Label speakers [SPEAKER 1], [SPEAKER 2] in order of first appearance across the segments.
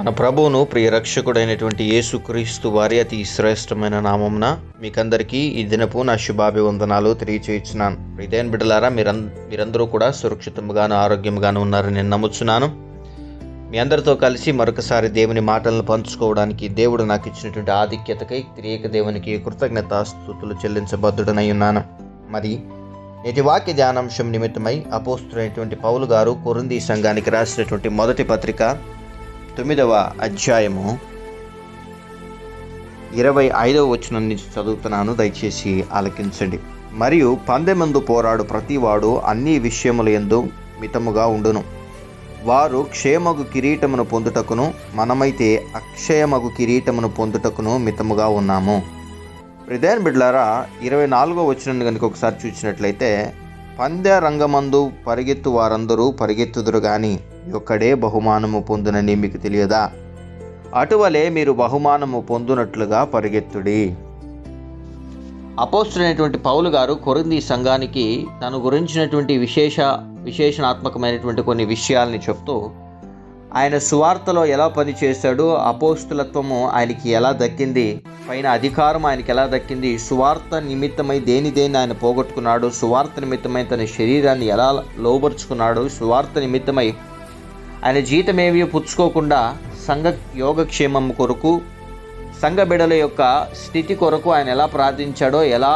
[SPEAKER 1] మన ప్రభువును ప్రియ రక్షకుడైనటువంటి యేసుక్రీస్తు వారి అతి శ్రేష్టమైన నామమున మీకందరికీ ఈ దినపు నా శుభాభివందనాలు తెలియచేయుచున్నాను ఇదేన్ బిడ్డలారా మీరం మీరందరూ కూడా సురక్షితంగాను ఆరోగ్యంగాను ఉన్నారని నేను నమ్ముచున్నాను. మీ అందరితో కలిసి మరొకసారి దేవుని మాటలను పంచుకోవడానికి దేవుడు నాకు ఇచ్చినటువంటి ఆధిక్యతకై త్రియేక దేవునికి కృతజ్ఞత స్థుతులు చెల్లించబద్ధుడనై ఉన్నాను. మరి నేటి వాక్య ధ్యానాంశం నిమిత్తమై అపోస్తుడైనటువంటి పౌలు గారు కొరింది సంఘానికి రాసినటువంటి మొదటి పత్రిక తొమ్మిదవ అధ్యాయము ఇరవై ఐదవ వచనం నుంచి చదువుతున్నాను దయచేసి ఆలకించండి. మరియు పందెమందు పోరాడు ప్రతివాడు అన్ని విషయముల ఎందు మితముగా ఉండును. వారు క్షేమగు కిరీటమును పొందుటకును మనమైతే అక్షయమగు కిరీటమును పొందుటకును మితముగా ఉన్నాము. హృదయన్ బిడ్లారా ఇరవై నాలుగో వచ్చిన కనుక ఒకసారి చూసినట్లయితే పంద్య రంగమందు పరిగెత్తు వారందరూ పరిగెత్తుదురు గాని ఒక్కడే బహుమానము పొందునని మీకు తెలియదా? అటువలే మీరు బహుమానము పొందునట్లుగా పరిగెత్తుడి. అపోస్తుడైనటువంటి పౌలు గారు కొరింది సంఘానికి తను గురించినటువంటి విశేష విశేషణాత్మకమైనటువంటి కొన్ని విషయాల్ని చెప్తూ ఆయన సువార్తలో ఎలా పనిచేశాడు అపోస్తులత్వము ఆయనకి ఎలా దక్కింది పైన అధికారం ఆయనకి ఎలా దక్కింది సువార్త నిమిత్తమై దేని దేన్ని ఆయన పోగొట్టుకున్నాడు సువార్త నిమిత్తమై తన శరీరాన్ని ఎలా లోబరుచుకున్నాడు సువార్త నిమిత్తమై ఆయన జీతమేవి పుచ్చుకోకుండా సంఘ యోగక్షేమం కొరకు సంఘ బిడల యొక్క స్థితి కొరకు ఆయన ఎలా ప్రార్థించాడో ఎలా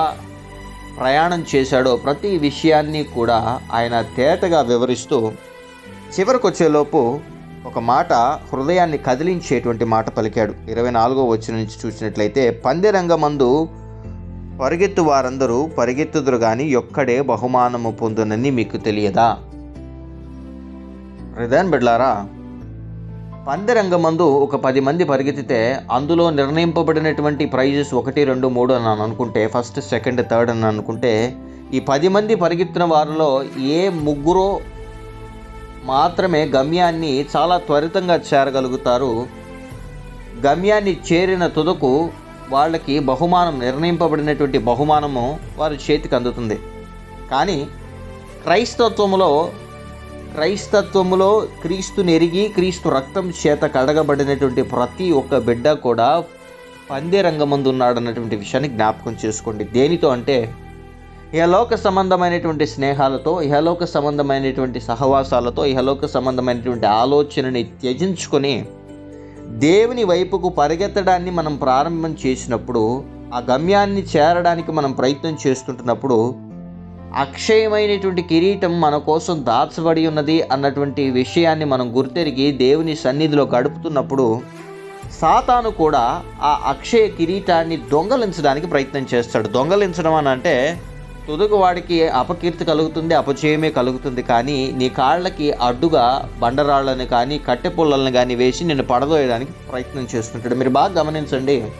[SPEAKER 1] ప్రయాణం చేశాడో ప్రతి విషయాన్ని కూడా ఆయన తేటగా వివరిస్తూ చివరికొచ్చేలోపు ఒక మాట హృదయాన్ని కదిలించేటువంటి మాట పలికాడు. ఇరవై నాలుగో వచ్చిన నుంచి చూసినట్లయితే పందిరంగమందు పరిగెత్తు వారందరూ పరిగెత్తుదురు కానీ ఒక్కడే బహుమానము పొందునని మీకు తెలియదా? హృదయం బిడ్లారా పందిరంగమందు ఒక పది మంది పరిగెత్తితే అందులో నిర్ణయింపబడినటువంటి ప్రైజెస్ ఒకటి రెండు మూడు అని అనుకుంటే ఫస్ట్ సెకండ్ థర్డ్ అని అనుకుంటే ఈ పది మంది పరిగెత్తిన వారిలో ఏ ముగ్గురో మాత్రమే గమ్యాన్ని చాలా త్వరితంగా చేరగలుగుతారు. గమ్యాన్ని చేరిన తుదకు వాళ్ళకి బహుమానం నిర్ణయింపబడినటువంటి బహుమానము వారి చేతికి అందుతుంది. కానీ క్రైస్తత్వములో క్రైస్తత్వములో క్రీస్తుని ఎరిగి క్రీస్తు రక్తం చేత కడగబడినటువంటి ప్రతి ఒక్క బిడ్డ కూడా పందే రంగమందు ఉన్నాడన్నటువంటి విషయాన్ని జ్ఞాపకం చేసుకోండి. దేనితో అంటే ఇహలోక సంబంధమైనటువంటి స్నేహాలతో ఇహలోక సంబంధమైనటువంటి సహవాసాలతో ఇహలోక సంబంధమైనటువంటి ఆలోచనని త్యజించుకొని దేవుని వైపుకు పరిగెత్తడాన్ని మనం ప్రారంభం చేసినప్పుడు ఆ గమ్యాన్ని చేరడానికి మనం ప్రయత్నం చేస్తుంటున్నప్పుడు అక్షయమైనటువంటి కిరీటం మన కోసం దాచబడి ఉన్నది అన్నటువంటి విషయాన్ని మనం గుర్తెరిగి దేవుని సన్నిధిలో గడుపుతున్నప్పుడు సాతాను కూడా ఆ అక్షయ కిరీటాన్ని దొంగలించడానికి ప్రయత్నం చేస్తాడు. దొంగలించడం అని అంటే తుదుకు వాడికి అపకీర్తి కలుగుతుంది అపజయమే కలుగుతుంది. కానీ నీ కాళ్ళకి అడ్డుగా బండరాళ్ళని కానీ కట్టె పుల్లల్ని కానీ వేసి నిన్ను పడదోయడానికి ప్రయత్నం చేస్తుంటాడు. మీరు బాగా గమనించండి.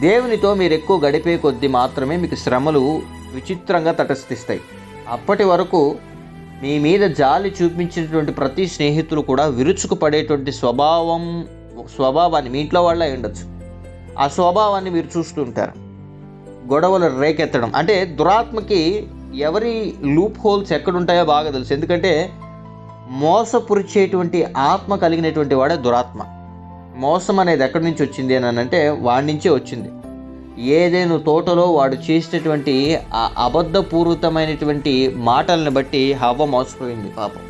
[SPEAKER 1] దేవునితో మీరు ఎక్కువ గడిపే కొద్దీ మాత్రమే మీకు శ్రమలు విచిత్రంగా తటస్థిస్తాయి. అప్పటి వరకు మీ మీద జాలి చూపించినటువంటి ప్రతి స్నేహితులు కూడా విరుచుకు పడేటువంటి స్వభావం స్వభావాన్ని మీ ఇంట్లో వాళ్ళే ఉండొచ్చు. ఆ స్వభావాన్ని మీరు చూస్తుంటారు గొడవలు రేకెత్తడం. అంటే దురాత్మకి ఎవరి లూప్ హోల్స్ ఎక్కడుంటాయో బాగా తెలుసు. ఎందుకంటే మోసపురిచేటువంటి ఆత్మ కలిగినటువంటి వాడే దురాత్మ. మోసం అనేది ఎక్కడి నుంచి వచ్చింది అని అంటే వాడి నుంచే వచ్చింది. ఏదేను తోటలో వాడు చేసినటువంటి ఆ అబద్ధపూర్వకమైనటువంటి మాటలను బట్టి హవ్వ మోసపోయింది పాపం.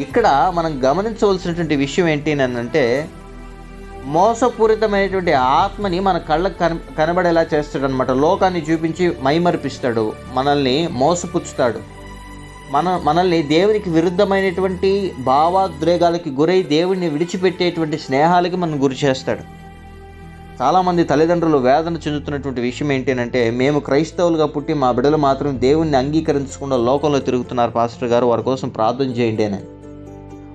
[SPEAKER 1] ఇక్కడ మనం గమనించవలసినటువంటి విషయం ఏంటి అని అంటే మోసపూరితమైనటువంటి ఆత్మని మన కళ్ళకు కన కనబడేలా చేస్తాడు అనమాట లోకాన్ని చూపించి మైమర్పిస్తాడు. మనల్ని మోసపుచ్చుతాడు. మన మనల్ని దేవునికి విరుద్ధమైనటువంటి భావాద్వేగాలకి గురై దేవుడిని విడిచిపెట్టేటువంటి స్నేహాలకి మనం గురి చేస్తాడు. చాలామంది తల్లిదండ్రులు వేదన చెందుతున్నటువంటి విషయం ఏంటంటే మేము క్రైస్తవులుగా పుట్టి మా బిడ్డలు మాత్రం దేవుణ్ణి అంగీకరించకుండా లోకంలో తిరుగుతున్నారు పాస్టర్ గారు. వారి కోసం ప్రార్థన చేయండి అని.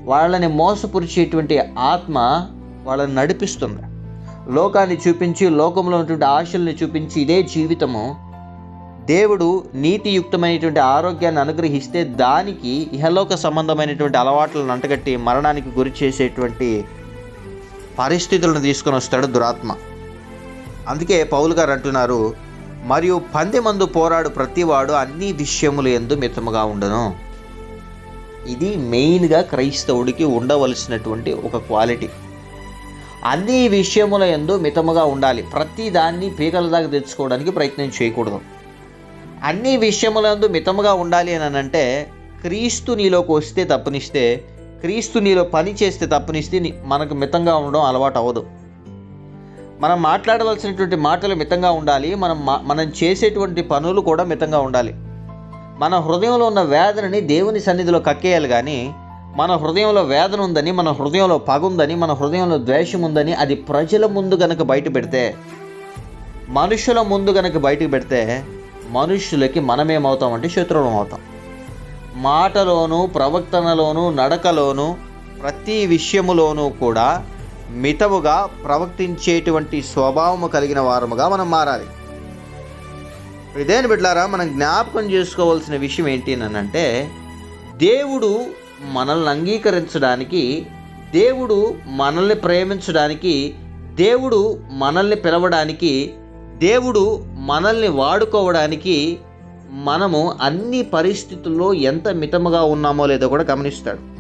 [SPEAKER 1] వాళ్ళని మోసపురిచేటువంటి ఆత్మ వాళ్ళని నడిపిస్తుంది. లోకాన్ని చూపించి లోకంలో ఉన్నటువంటి ఆశల్ని చూపించి ఇదే జీవితము. దేవుడు నీతియుక్తమైనటువంటి ఆరోగ్యాన్ని అనుగ్రహిస్తే దానికి ఇహలోక సంబంధమైనటువంటి అలవాట్లను అంటగట్టి మరణానికి గురి చేసేటువంటి పరిస్థితులను తీసుకొని వస్తాడు దురాత్మ. అందుకే పౌలు గారు అంటున్నారు మరియు పందెమందు పోరాడు ప్రతివాడు అన్ని విషయములు ఎందు మితముగా ఉండను. ఇది మెయిన్గా క్రైస్తవుడికి ఉండవలసినటువంటి ఒక క్వాలిటీ. అన్ని విషయముల ఎందు మితముగా ఉండాలి. ప్రతి దాన్ని పీకల దాకా తెచ్చుకోవడానికి ప్రయత్నం చేయకూడదు. అన్ని విషయములందు మితముగా ఉండాలి అని అంటే క్రీస్తు నీలోకి వస్తే తప్పనిస్తే క్రీస్తు నీలో పని చేస్తే తప్పనిస్తే మనకు మితంగా ఉండడం అలవాటు అవ్వదు. మనం మాట్లాడవలసినటువంటి మాటలు మితంగా ఉండాలి. మనం మనం చేసేటువంటి పనులు కూడా మితంగా ఉండాలి. మన హృదయంలో ఉన్న వేదనని దేవుని సన్నిధిలో కక్కేయాలి కానీ మన హృదయంలో వేదన ఉందని మన హృదయంలో పగ ఉందని మన హృదయంలో ద్వేషం ఉందని అది ప్రజల ముందు గనక బయట పెడితే మనుషుల ముందు గనక బయటకు పెడితే మనుషులకి మనమేమవుతామంటే శత్రువులం అవుతాం. మాటలోను ప్రవర్తనలోను నడకలోను ప్రతి విషయములోనూ కూడా మితముగా ప్రవర్తించేటువంటి స్వభావము కలిగిన వారముగా మనం మారాలి. ఇదేని బిడ్డారా మనం జ్ఞాపకం చేసుకోవాల్సిన విషయం ఏంటి అని అంటే దేవుడు మనల్ని అంగీకరించడానికి దేవుడు మనల్ని ప్రేమించడానికి దేవుడు మనల్ని పిలవడానికి దేవుడు మనల్ని వాడుకోవడానికి మనము అన్ని పరిస్థితుల్లో ఎంత మితముగా ఉన్నామో లేదో కూడా గమనిస్తాడు.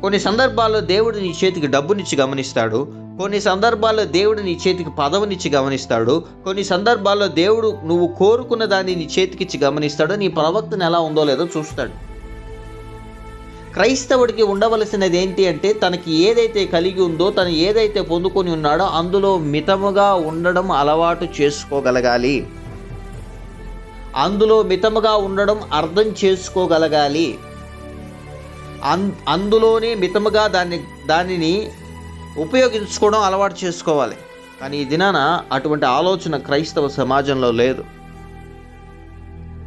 [SPEAKER 1] కొన్ని సందర్భాల్లో దేవుడు నీ చేతికి డబ్బునిచ్చి గమనిస్తాడు. కొన్ని సందర్భాల్లో దేవుడు నీ చేతికి పదవినిచ్చి గమనిస్తాడు. కొన్ని సందర్భాల్లో దేవుడు నువ్వు కోరుకున్న దాన్ని నీ చేతికిచ్చి గమనిస్తాడు. నీ ప్రవర్తన ఎలా ఉందో లేదో చూస్తాడు. క్రైస్తవుడికి ఉండవలసినది ఏంటి అంటే తనకి ఏదైతే కలిగి ఉందో తను ఏదైతే పొందుకొని ఉన్నాడో అందులో మితముగా ఉండడం అలవాటు చేసుకోగలగాలి. అందులో మితముగా ఉండడం అర్థం చేసుకోగలగాలి. అన్ అందులోనే మితముగా దాన్ని దానిని ఉపయోగించుకోవడం అలవాటు చేసుకోవాలి. కానీ ఈ దినాన అటువంటి ఆలోచన క్రైస్తవ సమాజంలో లేదు.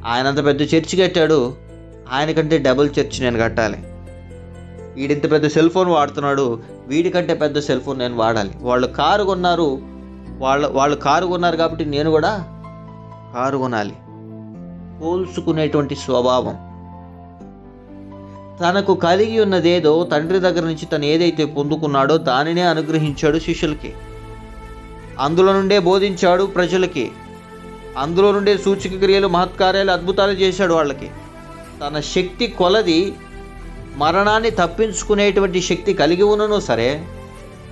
[SPEAKER 1] ఆయన అంత పెద్ద చర్చి కట్టాడు. ఆయనకంటే డబుల్ చర్చ్ నేను కట్టాలి. వీడింత పెద్ద సెల్ ఫోన్ వాడుతున్నాడు. వీడికంటే పెద్ద సెల్ ఫోన్ నేను వాడాలి. వాళ్ళు కారు కొన్నారు. వాళ్ళ వాళ్ళు కారు కొన్నారు కాబట్టి నేను కూడా కారు కొనాలి. పోల్చుకునేటువంటి స్వభావం. తనకు కలిగి ఉన్నదేదో తండ్రి దగ్గర నుంచి తను ఏదైతే పొందుకున్నాడో దానినే అనుగ్రహించాడు శిష్యులకి. అందులో నుండే బోధించాడు ప్రజలకి. అందులో నుండే సూచక క్రియలు మహత్కార్యాలు అద్భుతాలు చేశాడు వాళ్ళకి. తన శక్తి కొలది మరణాన్ని తప్పించుకునేటువంటి శక్తి కలిగి ఉన్నను సరే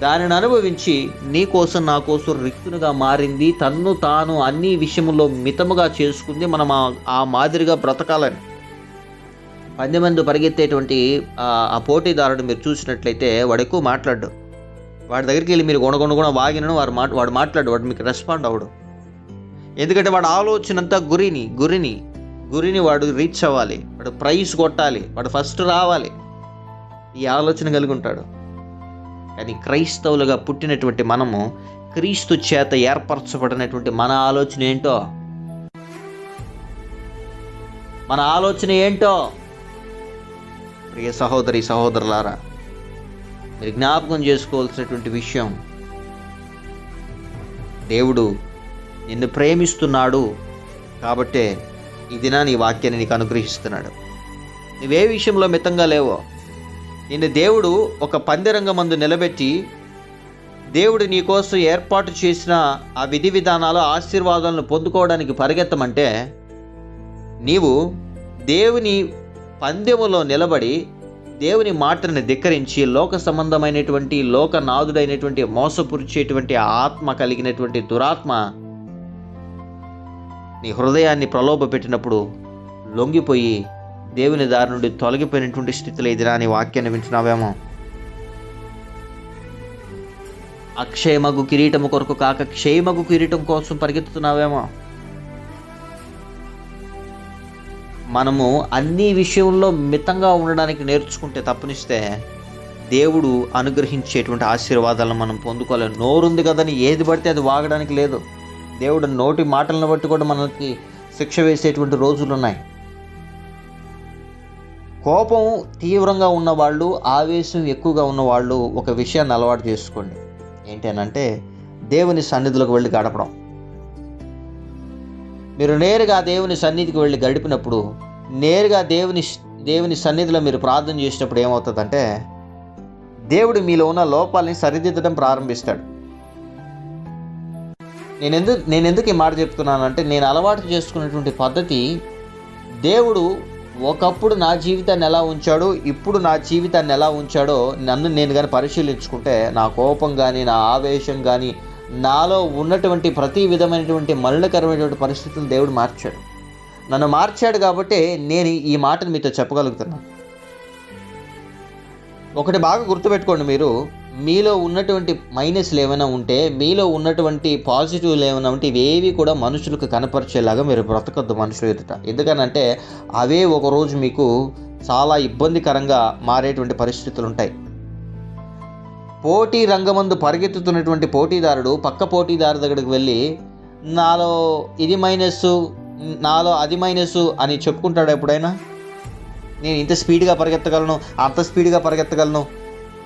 [SPEAKER 1] దానిని అనుభవించి నీ కోసం నా కోసం రిక్తునిగా మారింది తన్ను తాను అన్ని విషయంలో మితముగా చేసుకుంది మనం ఆ- మాదిరిగా బ్రతకాలని. పది మంది పరిగెత్తేటువంటి ఆ పోటీదారుడు మీరు చూసినట్లయితే వాడు ఎక్కువ మాట్లాడు వాడి దగ్గరికి వెళ్ళి మీరు గుణగుణ వాగినను వాడు మాట వాడు మాట్లాడు వాడు మీకు రెస్పాండ్ అవ్వడు ఎందుకంటే వాడు ఆలోచనంతా గురిని గురిని. గురిని వాడు రీచ్ అవ్వాలి వాడు ప్రైజ్ కొట్టాలి వాడు ఫస్ట్ రావాలి. ఈ ఆలోచన కలిగి ఉంటాడు. కానీ క్రైస్తవులుగా పుట్టినటువంటి మనము క్రీస్తు చేత ఏర్పరచబడినటువంటి మన ఆలోచన ఏంటో? మన ఆలోచన ఏంటో? ప్రియ సహోదరి సహోదరులారా మీరు జ్ఞాపకం చేసుకోవాల్సినటువంటి విషయం దేవుడు నిన్ను ప్రేమిస్తున్నాడు కాబట్టే ఈ దినాన్ని ఈ వాక్యాన్ని నీకు అనుగ్రహిస్తున్నాడు. నువ్వే విషయంలో మితంగా లేవో? నిన్ను దేవుడు ఒక పందిరంగమందు నిలబెట్టి దేవుడు నీ కోసం ఏర్పాటు చేసిన ఆ విధి విధానాలు ఆశీర్వాదాలను పొందుకోవడానికి పరిగెత్తమంటే నీవు దేవుని పందెములో నిలబడి దేవుని మాటని ధిక్కరించి లోక సంబంధమైనటువంటి లోకనాథుడైనటువంటి మోసపురిచేటువంటి ఆ ఆత్మ కలిగినటువంటి దురాత్మ నీ హృదయాన్ని ప్రలోభ పెట్టినప్పుడు లొంగిపోయి దేవుని దారి నుండి తొలగిపోయినటువంటి స్థితిలో ఇది నీ వాక్యాన్ని వింటున్నావేమో. అక్షయమగు కిరీటము కొరకు కాక క్షయమగు కిరీటం కోసం పరిగెత్తుతున్నావేమో. మనము అన్ని విషయంలో మితంగా ఉండడానికి నేర్చుకుంటే తప్పనిస్తే దేవుడు అనుగ్రహించేటువంటి ఆశీర్వాదాలను మనం పొందుకోలేం నోరుంది కదని ఏది పడితే అది వాగడానికి లేదు. దేవుడు నోటి మాటలను బట్టి కూడా మనకి శిక్ష వేసేటువంటి రోజులు ఉన్నాయి కోపం తీవ్రంగా ఉన్నవాళ్ళు ఆవేశం ఎక్కువగా ఉన్నవాళ్ళు ఒక విషయాన్ని అలవాటు చేసుకోండి. ఏంటనంటే దేవుని సన్నిధిలోకి వెళ్ళి గడపడం. మీరు నేరుగా దేవుని సన్నిధికి వెళ్ళి గడిపినప్పుడు నేరుగా దేవుని దేవుని సన్నిధిలో మీరు ప్రార్థన చేసినప్పుడు ఏమవుతుందంటే దేవుడు మీలో ఉన్న లోపాలని సరిదిద్దడం ప్రారంభిస్తాడు. నేను ఎందుకు నేను ఎందుకు ఈ మాట చెప్తున్నానంటే నేను అలవాటు చేసుకున్నటువంటి పద్ధతి దేవుడు ఒకప్పుడు నా జీవితాన్ని ఎలా ఉంచాడో ఇప్పుడు నా జీవితాన్ని ఎలా ఉంచాడో నన్ను నేను కానీ పరిశీలించుకుంటే నా కోపం కానీ నా ఆవేశం కానీ నాలో ఉన్నటువంటి ప్రతి విధమైనటువంటి మరణకరమైనటువంటి పరిస్థితులు దేవుడు మార్చాడు. నన్ను మార్చాడు కాబట్టి నేను ఈ మాటను మీతో చెప్పగలుగుతున్నాను. ఒకటి బాగా గుర్తుపెట్టుకోండి మీరు. మీలో ఉన్నటువంటి మైనస్లు ఏమైనా ఉంటే మీలో ఉన్నటువంటి పాజిటివ్లు ఏమైనా ఉంటే ఇవేవి కూడా మనుషులకు కనపరిచేలాగా మీరు బ్రతకొద్దు మనుషులు ఎదుట. ఎందుకనంటే అవే ఒకరోజు మీకు చాలా ఇబ్బందికరంగా మారేటువంటి పరిస్థితులు ఉంటాయి. పోటీ రంగమందు పరిగెత్తుతున్నటువంటి పోటీదారుడు పక్క పోటీదారు దగ్గరికి వెళ్ళి నాలో ఇది మైనస్ నాలో అది మైనస్ అని చెప్పుకుంటాడు ఎప్పుడైనా? నేను ఇంత స్పీడ్గా పరిగెత్తగలను అంత స్పీడ్గా పరిగెత్తగలను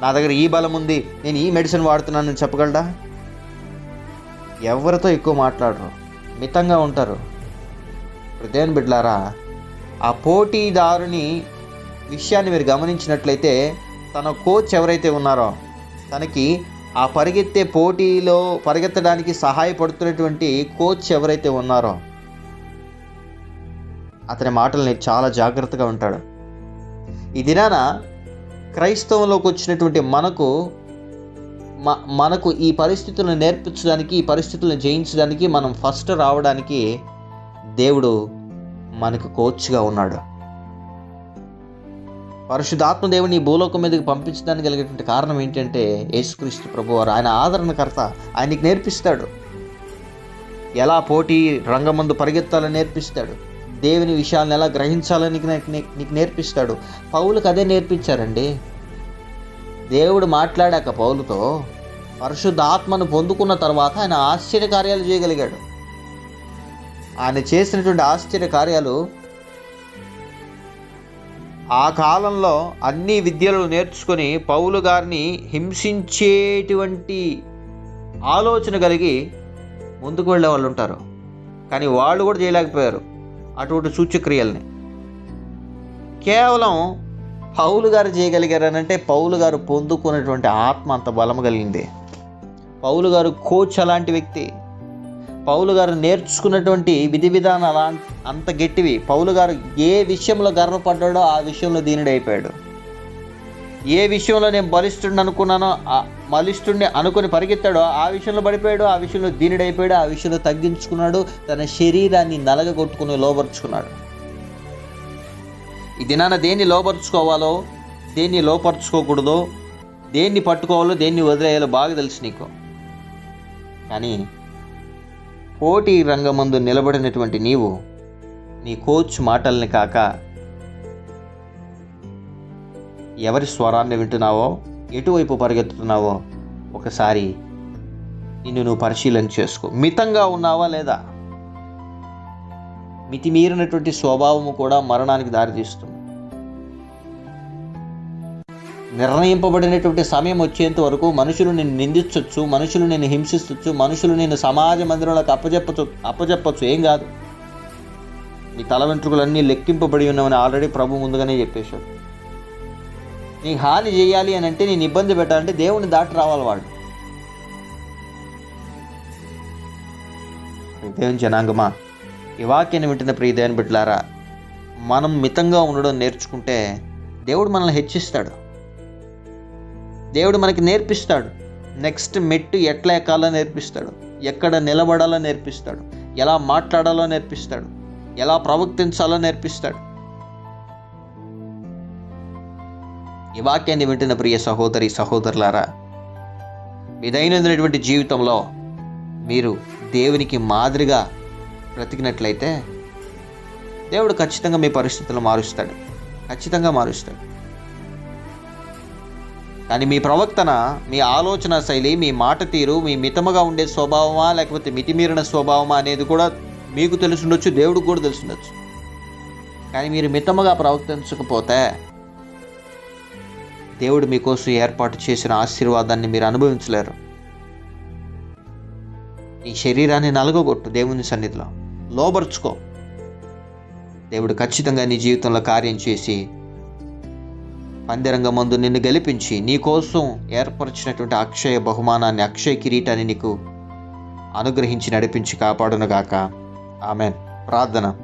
[SPEAKER 1] నా దగ్గర ఈ బలం ఉంది నేను ఈ మెడిసిన్ వాడుతున్నానని చెప్పగలడా? ఎవరితో ఎక్కువ మాట్లాడరు మితంగా ఉంటారు. హృదయం బిడ్లారా ఆ పోటీదారుని విషయాన్ని మీరు గమనించినట్లయితే తన కోచ్ ఎవరైతే ఉన్నారో తనకి ఆ పరిగెత్తే పోటీలో పరిగెత్తడానికి సహాయపడుతున్నటువంటి కోచ్ ఎవరైతే ఉన్నారో అతని మాటల్ని చాలా జాగ్రత్తగా ఉంటాడు ఈ దినాన క్రైస్తవంలోకి వచ్చినటువంటి మనకు మ మనకు ఈ పరిస్థితులను నేర్పించడానికి ఈ పరిస్థితులను జయించడానికి మనం ఫస్ట్ రావడానికి దేవుడు మనకు కోచ్గా ఉన్నాడు. పరిశుద్ధాత్మ దేవుని భూలోకం మీదకి పంపించడానికి కలిగేటువంటి కారణం ఏంటంటే యేసుక్రీస్తు ప్రభు వారు ఆయన ఆదరణకర్త ఆయనకి నేర్పిస్తాడు. ఎలా పోటీ రంగమందు పరిగెత్తాలని నేర్పిస్తాడు. దేవుని విషయాలను ఎలా గ్రహించాలని నీకు నీకు నేర్పిస్తాడు? పౌలకు అదే నేర్పించారండి. దేవుడు మాట్లాడాక పౌలుతో పరిశుద్ధాత్మను పొందుకున్న తర్వాత ఆయన ఆశ్చర్య కార్యాలు చేయగలిగాడు. ఆయన చేసినటువంటి ఆశ్చర్య కార్యాలు ఆ కాలంలో అన్ని విద్యలు నేర్చుకొని పౌలు గారిని హింసించేటువంటి ఆలోచన కలిగి ముందుకు వెళ్ళే వాళ్ళు ఉంటారు. కానీ వాళ్ళు కూడా చేయలేకపోయారు. అటువంటి సూచ్యక్రియల్ని కేవలం పౌలు గారు చేయగలిగారనంటే పౌలు గారు పొందుకున్నటువంటి ఆత్మ అంత బలం కలిగింది. పౌలు గారు కోచ్ అలాంటి వ్యక్తి. పౌలు గారు నేర్చుకున్నటువంటి విధి విధానాలు అలా- అంత గట్టివి. పౌలు గారు ఏ విషయంలో గర్వపడ్డాడో ఆ విషయంలో దీనిడైపోయాడు. అయిపోయాడు ఏ విషయంలో నేను బలిష్ఠుడిని అనుకున్నానో ఆ బలిష్ఠుడిని అనుకుని పరిగెత్తాడో ఆ విషయంలో పడిపోయాడు ఆ విషయంలో దీనుడైపోయాడు ఆ విషయంలో తగ్గించుకున్నాడు తన శరీరాన్ని నలగగొట్టుకుని లోపరుచుకున్నాడు ఈ దినాన దేన్ని లోపరుచుకోవాలో దేన్ని లోపరుచుకోకూడదో దేన్ని పట్టుకోవాలో దేన్ని వదిలేయాలో బాగా తెలుసు నీకు. కానీ పోటీ రంగమందు నిలబడినటువంటి నీవు నీ కోచ్ మాటల్ని కాక ఎవరి స్వరాన్ని వింటున్నావో ఎటువైపు పరిగెత్తుతున్నావో ఒకసారి నిన్ను నువ్వు పరిశీలన చేసుకో. మితంగా ఉన్నావా లేదా? మితిమీరినటువంటి స్వభావము కూడా మరణానికి దారితీస్తుంది. నిర్ణయింపబడినటువంటి సమయం వచ్చేంత వరకు మనుషులు నేను నిందించవచ్చు మనుషులు నేను హింసిస్తచ్చు మనుషులు నేను సమాజ మందిరంలోకి అప్పచెప్పచ్చు అప్పచెప్పచ్చు ఏం కాదు. మీ తల వెంట్రుకలన్నీ లెక్కింపబడి ఉన్నామని ఆల్రెడీ ప్రభు ముందుగానే చెప్పేశాడు. నీకు హాని చేయాలి అని అంటే నేను ఇబ్బంది పెట్టాలంటే దేవుని దాటి రావాలి వాడు. దేవుని జనాంగమా ఈ వాక్యాన్ని వింటున్న ప్రియ దేవుని బిడ్డలారా మనం మితంగా ఉండడం నేర్చుకుంటే దేవుడు మనల్ని హెచ్చిస్తాడు. దేవుడు మనకి నేర్పిస్తాడు. నెక్స్ట్ మెట్టు ఎట్లా ఎక్కాలో నేర్పిస్తాడు. ఎక్కడ నిలబడాలో నేర్పిస్తాడు. ఎలా మాట్లాడాలో నేర్పిస్తాడు. ఎలా ప్రవర్తించాలో నేర్పిస్తాడు. ఈ వాక్యాన్ని వింటున్న ప్రియ సహోదరి సహోదరులారా మీ దైనందినటువంటి జీవితంలో మీరు దేవునికి మాదిరిగా బ్రతికినట్లయితే దేవుడు ఖచ్చితంగా మీ పరిస్థితులు మారుస్తాడు. ఖచ్చితంగా మారుస్తాడు. కానీ మీ ప్రవర్తన మీ ఆలోచన శైలి మీ మాట తీరు మీ మితముగా ఉండే స్వభావమా లేకపోతే మితిమీరిన స్వభావమా అనేది కూడా మీకు తెలుసుండొచ్చు దేవుడికి కూడా తెలుసుండొచ్చు కానీ మీరు మితముగా ప్రవర్తించకపోతే దేవుడు మీకోసం ఏర్పాటు చేసిన ఆశీర్వాదాన్ని మీరు అనుభవించలేరు. నీ శరీరాన్ని నలగొట్టు దేవుని సన్నిధిలో. లోబరుచుకో. దేవుడు ఖచ్చితంగా నీ జీవితంలో కార్యం చేసి పందిరంగ మందు నిన్ను గెలిపించి నీ కోసం ఏర్పరిచినటువంటి అక్షయ బహుమానాన్ని అక్షయ కిరీటాన్ని నీకు అనుగ్రహించి నడిపించి కాపాడునుగాక. ఆమెన్. ప్రార్థన.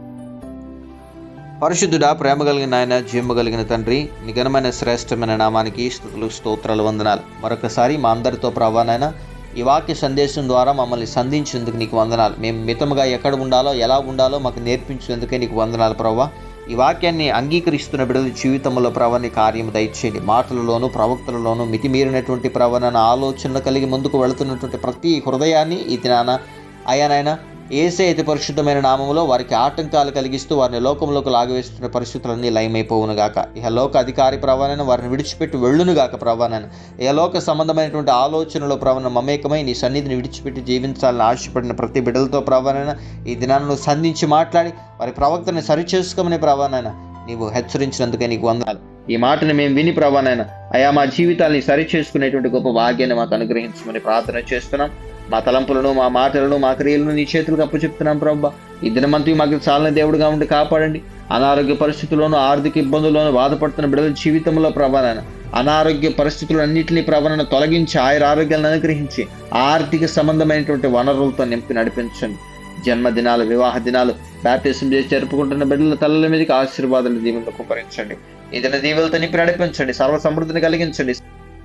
[SPEAKER 1] పరిశుద్ధుడా ప్రేమ కలిగిన నాయన జీవ కలిగిన తండ్రి నిఘనమైన శ్రేష్టమైన నామానికి స్థుతులు స్తోత్రాలు వందనాలు. మరొకసారి మా అందరితో ప్రభానైనా ఈ వాక్య సందేశం ద్వారా మమ్మల్ని సంధించినందుకు నీకు వందనాలు. మేము మితముగా ఎక్కడ ఉండాలో ఎలా ఉండాలో మాకు నేర్పించినందుకే నీకు వందనాలు ప్రవ్వా ఈ వాక్యాన్ని అంగీకరిస్తున్న బిడ్డల జీవితంలో ప్రవణి కార్యం దయచేయండి. మాటలలోనూ ప్రవక్తలలోనూ మితిమీరినటువంటి ప్రవణన ఆలోచనలు కలిగి ముందుకు వెళుతున్నటువంటి ప్రతి హృదయాన్ని ఈ దినాన అయానైనా ఏసే అతి పరిశుద్ధమైన నామంలో వారికి ఆటంకాలు కలిగిస్తూ వారిని లోకంలోకి లాగవేస్తున్న పరిస్థితులన్నీ లయమైపోవునుగాక. ఇహ లోక అధికారి ప్రవణన వారిని విడిచిపెట్టి వెళ్ళును గాక ప్రవణన. ఇహ లోక సంబంధమైనటువంటి ఆలోచనలో ప్రవణ మమేకమై నీ సన్నిధిని విడిచిపెట్టి జీవించాలని ఆశపడిన ప్రతి బిడ్డలతో ప్రవణన. ఈ దినాలను సంధించి మాట్లాడి వారి ప్రవక్తని సరిచేసుకోమనే ప్రవణన. నీవు హెచ్చరించినందుకే నీకు వందనాలు. ఈ మాటను మేము విని ప్రభానైనా అయా మా జీవితాల్ని సరిచేసుకునేటువంటి గొప్ప భాగ్యాన్ని మాకు అనుగ్రహించమని ప్రార్థన చేస్తున్నాం. మా తలంపులను మా మాటలను మా క్రియలను నీ చేతులకు అప్పచెప్తున్నాం ప్రభా. ఈ దినమంతా మాకు చాలని దేవుడుగా ఉండి కాపాడండి. అనారోగ్య పరిస్థితుల్లోనూ ఆర్థిక ఇబ్బందుల్లోనూ బాధపడుతున్న బిడ్డల జీవితంలో ప్రభానైనా అనారోగ్య పరిస్థితులన్నింటినీ ప్రభానను తొలగించి ఆయన ఆరోగ్యాలను అనుగ్రహించి ఆర్థిక సంబంధమైనటువంటి వనరులతో నింపి నడిపించండి. జన్మదినాలు వివాహ దినాలు బ్యాప్టిజం చేసి జరుపుకుంటున్న బిడ్డల తలల మీదకి ఆశీర్వాదాలు దీవులతో కుమరించండి ఇతర దీవులతో నింపి నడిపించండి. సర్వ సమృద్ధిని కలిగించండి.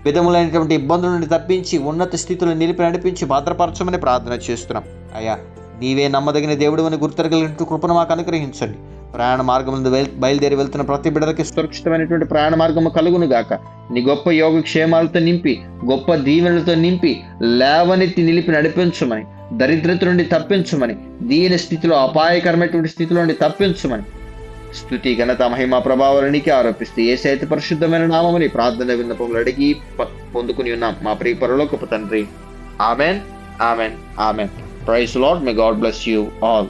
[SPEAKER 1] విధములైనటువంటి ఇబ్బందుల నుండి తప్పించి ఉన్నత స్థితిలో నిలిపి నడిపించి భద్రపరచమని ప్రార్థన చేస్తున్నాం. అయ్యా నీవే నమ్మదగిన దేవుడు అని గుర్తెరగలిగినట్టు కృపను మాకు అనుగ్రహించండి. ప్రయాణ మార్గం బయలుదేరి వెళ్తున్న ప్రతి బిడ్డలకి సురక్షితమైనటువంటి ప్రయాణ మార్గము కలుగును గాక నీ గొప్ప యోగ క్షేమాలతో నింపి గొప్ప దీవెనలతో నింపి లేవనెత్తి నిలిపి నడిపించమని దరిద్రత నుండి తప్పించమని దీని స్థితిలో అపాయకరమైనటువంటి స్థితిలో నుండి తప్పించమని స్థుతి ఘనత మహిమ ప్రభావాలనికి ఆరోపిస్తూ ఏ సైత పరిశుద్ధమైన నామని ప్రార్థన విన్నపములు అడిగి ప- పొందుకుని ఉన్నాం. మా ప్రియ పరలోకపు తండ్రి. Amen. Amen. Amen. Praise Lord may God bless you all